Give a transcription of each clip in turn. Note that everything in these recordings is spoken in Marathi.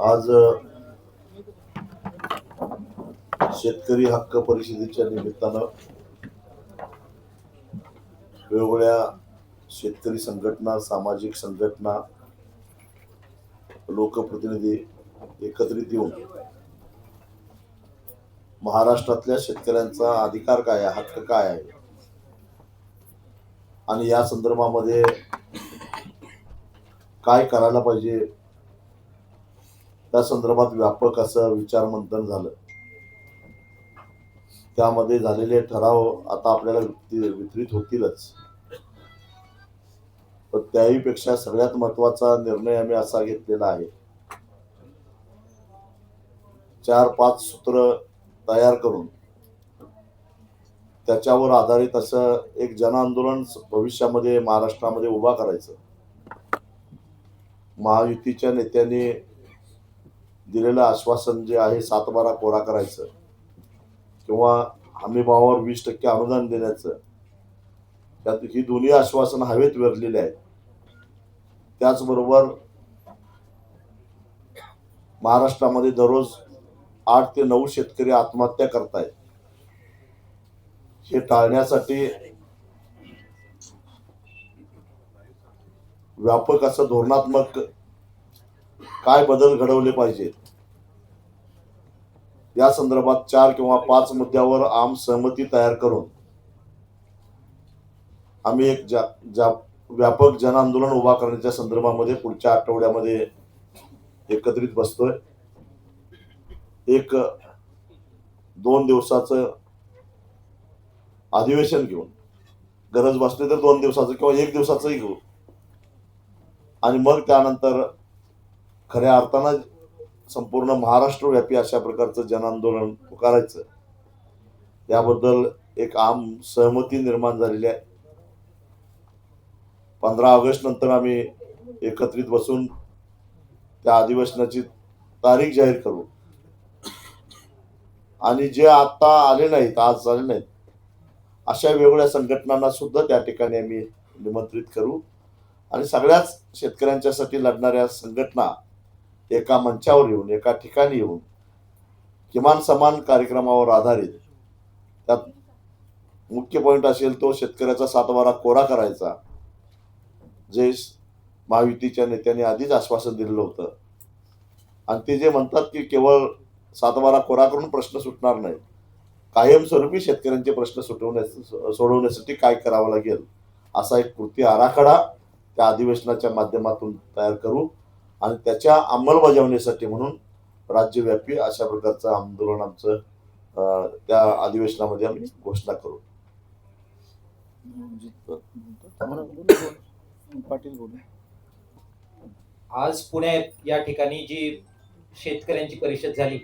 आज शेतकरी हक्क परिषदेच्या निमित्तानं वेगवेगळ्या शेतकरी संघटना सामाजिक संघटना लोकप्रतिनिधी एकत्रित येऊन महाराष्ट्रातल्या शेतकऱ्यांचा अधिकार काय आहे हक्क काय आहे? आणि या संदर्भामध्ये काय करायला पाहिजे? त्या संदर्भात व्यापक असं विचारमंथन झालं. त्यामध्ये झालेले ठराव आता आपल्याला वितरित होतीलच. पण त्याहीपेक्षा सगळ्यात महत्त्वाचा निर्णय आम्ही असा घेतलेला आहे. चार पाच सूत्र तयार करून त्याच्यावर आधारित असं एक जनआंदोलन भविष्यामध्ये महाराष्ट्रामध्ये उभा करायचं. महायुतीच्या नेत्यांनी दिलेलं आश्वासन जे आहे सातबारा कोरा करायचं. किंवा हमीभावावर वीस टक्के अनुदान देण्याचं. त्यात ही दोन्ही आश्वासन हवेत विरलेली आहेत. त्याचबरोबर महाराष्ट्रामध्ये दररोज आठ ते नऊ शेतकरी आत्महत्या करतायत. हे टाळण्यासाठी व्यापक असं धोरणात्मक काय बदल घडवले पाहिजेत या संदर्भात चार किंवा पाच मुद्द्यावर आम सहमती तयार करून आम्ही एक जा, जा व्यापक जन आंदोलन उभा करण्याच्या संदर्भामध्ये पुढच्या आठवड्यामध्ये एकत्रित बसतोय. एक दोन दिवसाचं अधिवेशन घेऊन गरज बसली तर दोन दिवसाचं किंवा एक दिवसाचंही घेऊ आणि मग त्यानंतर खऱ्या अर्थानं संपूर्ण महाराष्ट्रव्यापी अशा प्रकारचं जनांदोलन पुकारायचं. याबद्दल एक आम सहमती निर्माण झालेली आहे. पंधरा ऑगस्ट नंतर आम्ही एकत्रित बसून त्या अधिवेशनाची तारीख जाहीर करू. आणि जे आता आले नाहीत आज आले नाहीत अशा वेगवेगळ्या संघटनांना सुद्धा त्या ठिकाणी आम्ही निमंत्रित करू. आणि सगळ्याच शेतकऱ्यांच्यासाठी लढणाऱ्या संघटना एका मंचावर येऊन एका ठिकाणी येऊन किमान समान कार्यक्रमावर आधारित त्यात मुख्य पॉईंट असेल तो शेतकऱ्याचा सातवारा कोरा करायचा. जे महायुतीच्या नेत्याने आधीच आश्वासन दिलेलं होतं. आणि ते जे म्हणतात की केवळ सातवारा कोरा करून प्रश्न सुटणार नाही कायमस्वरूपी शेतकऱ्यांचे प्रश्न सुटवण्यास सोडवण्यासाठी काय करावं लागेल असा एक कृती आराखडा त्या अधिवेशनाच्या माध्यमातून तयार करू आणि त्याच्या अंमलबजावणीसाठी म्हणून राज्यव्यापी अशा प्रकारचं आंदोलन आमचं त्या अधिवेशनामध्ये आम्ही घोषणा करू. पाटील बोलू. आज पुण्यात या ठिकाणी जी शेतकऱ्यांची परिषद झाली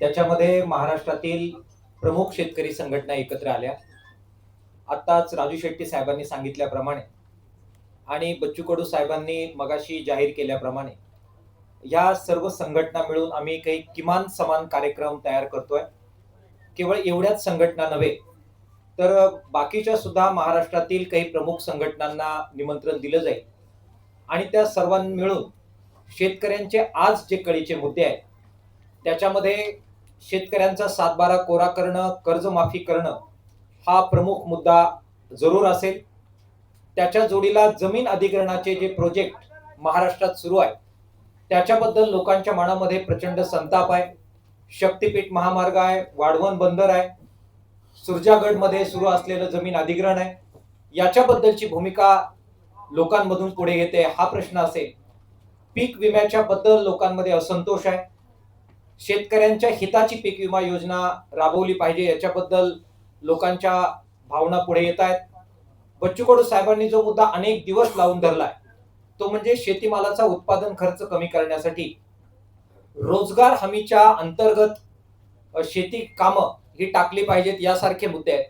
त्याच्यामध्ये महाराष्ट्रातील प्रमुख शेतकरी संघटना एकत्र आल्या. आत्ताच राजू शेट्टी साहेबांनी सांगितल्याप्रमाणे आणि बच्चू कडू साहेबांनी मगाशी जाहीर केल्याप्रमाणे या सर्व संघटना मिळून आम्ही काही किमान समान कार्यक्रम तयार करतोय. केवळ एवढ्याच संघटना नव्हे तर बाकीच्या सुद्धा महाराष्ट्रातील काही प्रमुख संघटनांना निमंत्रण दिलं जाईल. आणि त्या सर्वांनी मिळून शेतकऱ्यांचे आज जे कळीचे मुद्दे आहेत त्याच्यामध्ये शेतकऱ्यांचा सातबारा कोरा करणं कर्जमाफी करणं हा प्रमुख मुद्दा जरूर असेल. त्याच्या जोडीला जमीन अधिग्रहणाचे जे प्रोजेक्ट महाराष्ट्रात सुरू आहे त्याच्याबद्दल लोकांच्या मनामध्ये प्रचंड संताप आहे. शक्तीपीठ महामार्ग आहे वाढवण बंदर आहे सुरजागडमध्ये सुरू असलेलं जमीन अधिग्रहण आहे. याच्याबद्दलची भूमिका लोकांमधून पुढे येते हा प्रश्न असेल. पीक विम्याच्या बद्दल लोकांमध्ये असंतोष आहे. शेतकऱ्यांच्या हिताची पीक विमा योजना राबवली पाहिजे याच्याबद्दल लोकांच्या भावना पुढे येत आहेत. बच्चू कडू साहेबांनी जो मुद्दा अनेक दिवस लावून धरलाय तो म्हणजे शेतीमालाचा उत्पादन खर्च कमी करण्यासाठी. रोजगार हमीच्या अंतर्गत शेती कामं ही टाकली पाहिजेत यासारखे मुद्दे आहेत.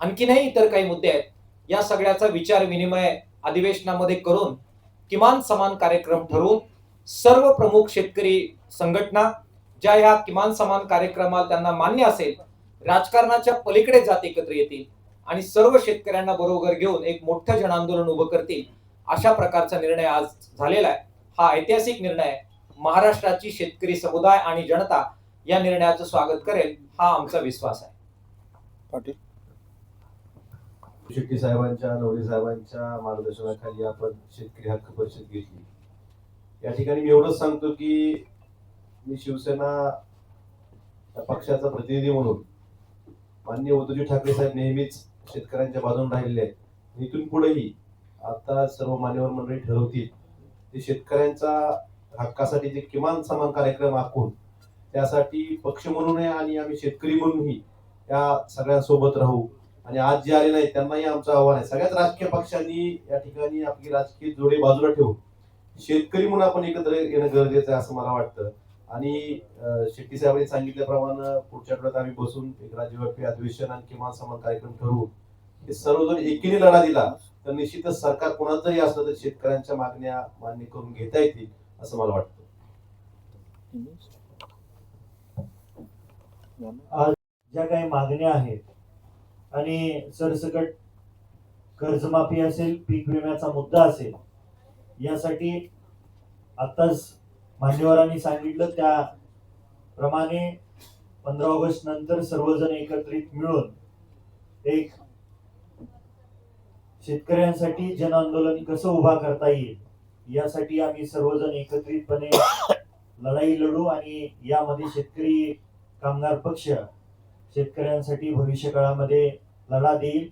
आणखीनही इतर काही मुद्दे आहेत. या सगळ्याचा विचार विनिमय अधिवेशनामध्ये करून किमान समान कार्यक्रम ठरवून सर्व प्रमुख शेतकरी संघटना ज्या ह्या किमान समान कार्यक्रमाला त्यांना मान्य असेल राजकारणाच्या पलीकडे जात एकत्र येतील. आणि सर्व शेतकऱ्यांना बरोबर घेऊन एक मोठं जन आंदोलन उभं करतील अशा प्रकारचा निर्णय आज झालेला आहे. हा ऐतिहासिक निर्णय महाराष्ट्राची शेतकरी समुदाय आणि जनता या निर्णयाचं स्वागत करेल हा आमचा विश्वास आहे. पाटील? शेट्टी साहेबांच्या नवरे साहेबांच्या मार्गदर्शनाखाली आपण शेतकरी हक्क परिषद घेतली. या ठिकाणी मी एवढंच सांगतो की मी शिवसेना पक्षाचा प्रतिनिधी म्हणून माननीय उद्धवजी ठाकरे साहेब नेहमीच शेतकऱ्यांच्या बाजून राहिलेले आहेत. इथून पुढेही आता सर्व मान्यवर मंडळी ठरवतील ते शेतकऱ्यांचा हक्कासाठी जे किमान समान कार्यक्रम आखून त्यासाठी पक्ष म्हणूनही आणि आम्ही शेतकरी म्हणूनही त्या सगळ्यांसोबत राहू. आणि आज जे आले नाही त्यांनाही आमचं आव्हान आहे. सगळ्याच राजकीय पक्षांनी या ठिकाणी आपली राजकीय जोडे बाजूला ठेवून शेतकरी म्हणून आपण एकत्र येणं गरजेचं आहे असं मला वाटतं. आणि शेट्टी साहेबांनी सांगितल्याप्रमाणे पुढच्या आठवड्यात आम्ही बसून एक राज्यव्यापी अधिवेशन आणि किमान समान कार्यक्रम ठरवू. हे सर्वजण एकीने लढा दिला तर निश्चितच सरकार कोणाचं जरी असलं तर शेतकऱ्यांच्या मागण्या मान्य करून घेता येतील असं मला वाटतं. ज्या काही मागण्या आहेत आणि सरसकट कर्जमाफी असेल पीक विम्याचा मुद्दा असेल यासाठी आताच मान्यवरांनी सांगितलं त्याप्रमाणे पंधरा ऑगस्ट नंतर सर्वजण एकत्रित मिळून एक शेतकऱ्यांसाठी जन आंदोलन कसं उभा करता येईल यासाठी आम्ही सर्वजण एकत्रितपणे लढाई लढू आणि यामध्ये शेतकरी कामगार पक्ष शेतकऱ्यांसाठी भविष्य काळामध्ये लढा देईल.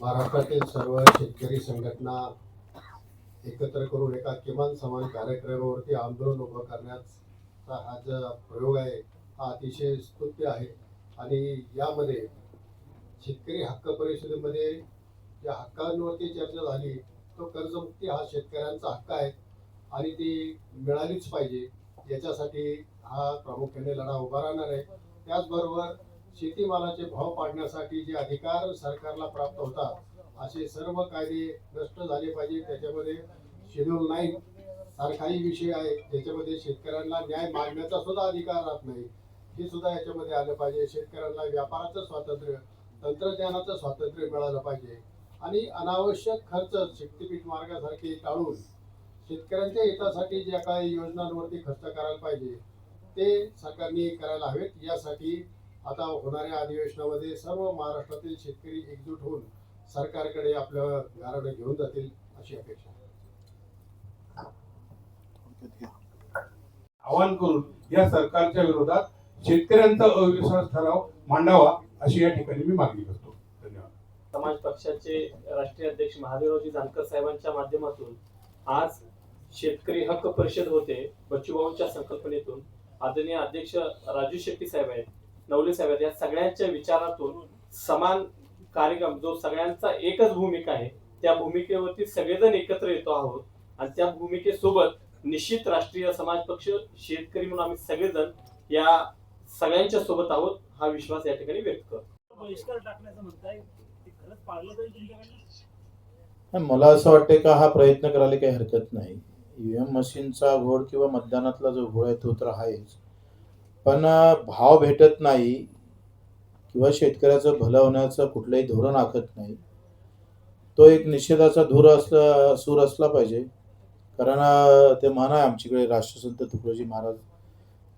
महाराष्ट्रातील सर्व शेतकरी संघटना एकत्र करून एका किमान समान कार्यक्रमावरती आंदोलन उभं करण्याचा हा जो प्रयोग आहे हा अतिशय स्तुत्य आहे. आणि यामध्ये शेतकरी हक्क परिषदेमध्ये ज्या हक्कांवरती चर्चा झाली तो कर्जमुक्ती हा शेतकऱ्यांचा हक्क आहे आणि ती मिळालीच पाहिजे. याच्यासाठी हा प्रामुख्याने लढा उभा राहणार आहे. त्याचबरोबर शेतीमालाचे भाव पाडण्यासाठी जे अधिकार सरकारला प्राप्त होतात असे सर्व कायदे नष्ट झाले पाहिजे त्याच्यामध्ये शेड्यूल नाईन सारखाही विषय आहे. ज्याच्यामध्ये शेतकऱ्यांना न्याय मागण्याचा सुद्धा अधिकार राहत नाही. हे सुद्धा याच्यामध्ये आलं पाहिजे. शेतकऱ्यांना व्यापाराचं स्वातंत्र्य तंत्रज्ञानाचं स्वातंत्र्य मिळालं पाहिजे. आणि अनावश्यक खर्च शक्तीपीठ मार्गासारखे टाळून शेतकऱ्यांच्या हितासाठी ज्या काही योजनांवरती खर्च करायला पाहिजे ते सरकारने करायला हवेत. यासाठी आता होणाऱ्या अधिवेशनामध्ये सर्व महाराष्ट्रातील शेतकरी एकजूट होऊन सरकारकडे आपलं गारडं घेऊन जातील अशी अपेक्षा आहे. आवाहन करून या सरकारच्या विरोधात शेतकऱ्यांचा अविश्वास ठराव मांडावा अशी या ठिकाणी मी मागणी करतो. धन्यवाद. समाज पक्षाचे राष्ट्रीय अध्यक्ष महादेवरावजी जानकर साहेबांच्या माध्यमातून आज शेतकरी हक्क परिषद होते बच्चूभाऊंच्या संकल्पनेतून. आदरणीय अध्यक्ष राजू शेट्टी साहेब आहेत. नवले साहेब या सगळ्यांच्या विचारातून समान कार्यक्रम जो सगळ्यांचा एकच भूमिका आहे त्या भूमिकेवरती सगळेजण एकत्र येतो आहोत. आणि त्या भूमिकेसोबत निश्चित राष्ट्रीय समाज पक्ष शेतकरी म्हणून आम्ही सगळेजण या सगळ्यांच्या सोबत आहोत हा विश्वास या ठिकाणी व्यक्त करतो. बहिष्कार टाकण्याचं म्हणताय ते खरंच पाळलं जाईल तुमच्याकडनं? नाही, मला असं वाटते का हा प्रयत्न करायला काही हरकत नाही. ईव्हीएम मशीनचा घोड किंवा मतदानातला जो घोड आहे तो तर आहेच. पण भाव भेटत नाही किंवा शेतकऱ्याचं भलं होण्याचं कुठलंही धोरण आखत नाही. तो एक निषेधाचा धूर असला सूर असला पाहिजे. कारण ते म्हण आहे आमच्याकडे राष्ट्रसंत तुकडोजी महाराज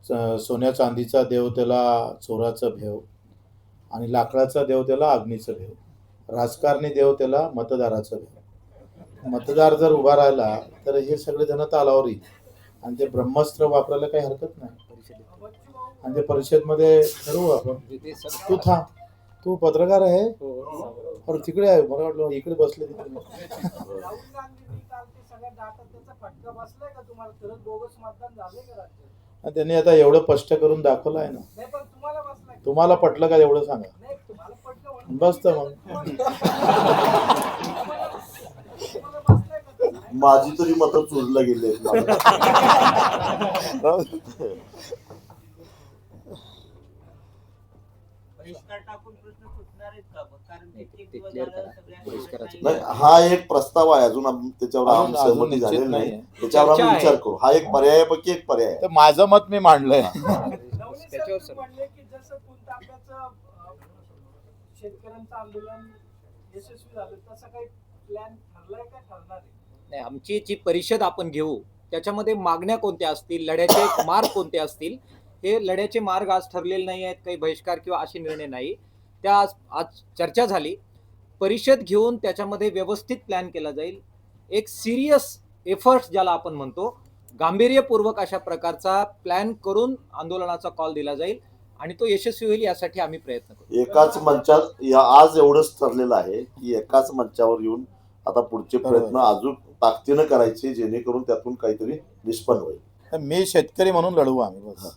च- सोन्या चांदीचा देव त्याला चोराचा भेव आणि लाकडाचा देव त्याला अग्नीचं भेव. राजकारणी देव त्याला मतदाराचं भेव. मतदार जर उभा राहिला तर हे सगळे जण तालावर येईल आणि ते ब्रह्मास्त्र वापरायला काही हरकत नाही. आणि ते परिषदमध्ये ठरवू आपण. तू थांब तू पत्रकार आहे. और तिकडे आहे. मला वाटलं इकडे बसले तिकडे. राहुल गांधींनी काल ते सगळ्या डाटा त्याचा फटका बसलाय का तुम्हाला? खरंच बोगस मतदान झाले का राज्यात? आणि त्यांनी आता एवढं स्पष्ट करून दाखवलं आहे ना. नाही पण तुम्हाला पटलं का एवढं सांगा? नाही तुम्हाला पटलं म्हणून बस तर मग तुम्हाला बसलाय का ते? माझी तरी मतं चोरलं गेले बहिष्कार टाकून प्रश्न सुटणार आहेत का? कारण कित्येक दिवस झालं सगळ्या नाही हा एक प्रस्ताव आहे अजून आम- त्याच्यावर आम अजून- अजून सहमती निश्चित झालेली नाहीये. नाही. त्याच्यावर आम्ही विचार. करू. हा एक पर्यायापैकी एक पर्याय आहे. तर माझं मत मी मांडलंय. नवनीत सर. म्हणले की जसं पुणतांब्याचं अं, शेतकऱ्यांचं आंदोलन यशस्वी झालं तसं काही प्लॅन ठरलाय का? ठरणार आहे. नाही आमची जी परिषद आपण घेऊ त्याच्यामध्ये मागण्या कोणत्या असतील लढ्याचे मार्ग कोणते असतील हे लढ्याचे मार्ग आज ठरलेले नाही आहेत काही बहिष्कार किंवा असे निर्णय नाही. त्या आज आज चर्चा झाली. परिषद घेऊन त्याच्यामध्ये व्यवस्थित प्लॅन केला जाईल. एक सिरियस एफर्ट्स ज्याला आपण म्हणतो गांभीर्यपूर्वक अशा प्रकारचा प्लॅन करून आंदोलनाचा कॉल दिला जाईल आणि तो यशस्वी होईल यासाठी आम्ही प्रयत्न करू. एकाच मंचात आज एवढंच ठरलेलं आहे की एकाच मंचावर येऊन आता पुढचे प्रयत्न अजून ताकदीनं करायचे जेणेकरून त्यातून काहीतरी निष्पन्न होईल. तर मी शेतकरी म्हणून लढवू आम्ही बस.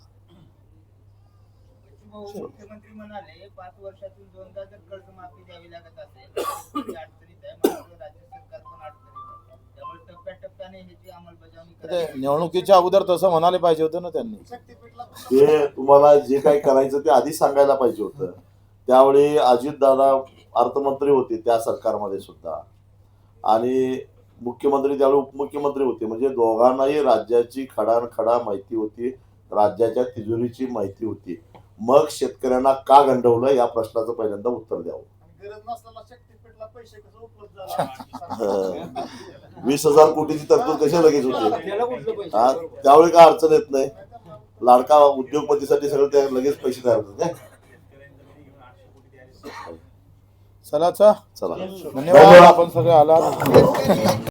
मुख्यमंत्री म्हणाले पाच वर्षातून दोनदा जर कर्जमाफी द्यावी लागत असेल तर ती अडचणीत आहे मात्र राज्य सरकार पण अडचणीत आहे. त्यामुळे टप्प्याटप्प्याने ह्याची अंमलबजावणी ते करावी. निवडणुकीच्या अगोदर तसं म्हणाले पाहिजे होतं ना त्यांनी. ते तुम्हाला जे काही करायचं ते आधी सांगायला पाहिजे होतं. त्यावेळी अजितदादा अर्थमंत्री होते त्या सरकारमध्ये सुद्धा. आणि मुख्यमंत्री त्यावेळी उपमुख्यमंत्री होते. म्हणजे दोघांनाही राज्याची खडानखडा माहिती होती. राज्याच्या तिजोरीची माहिती होती. मग शेतकऱ्यांना का गंडवलं या प्रश्नाचं पहिल्यांदा उत्तर द्यावं. गरज नसलेला शक्तीपीठला पैसे कसं उपलब्ध हं. वीस हजार कोटीची तरतूद कशा लगेच होते? त्याला कुठलं पैसे? त्यावेळी काय अडचण येत नाही. लाडका उद्योगपतीसाठी सगळं त्या लगेच पैसे तयार होतात काय? चला चा चला. धन्यवाद. आपण सगळे आलात.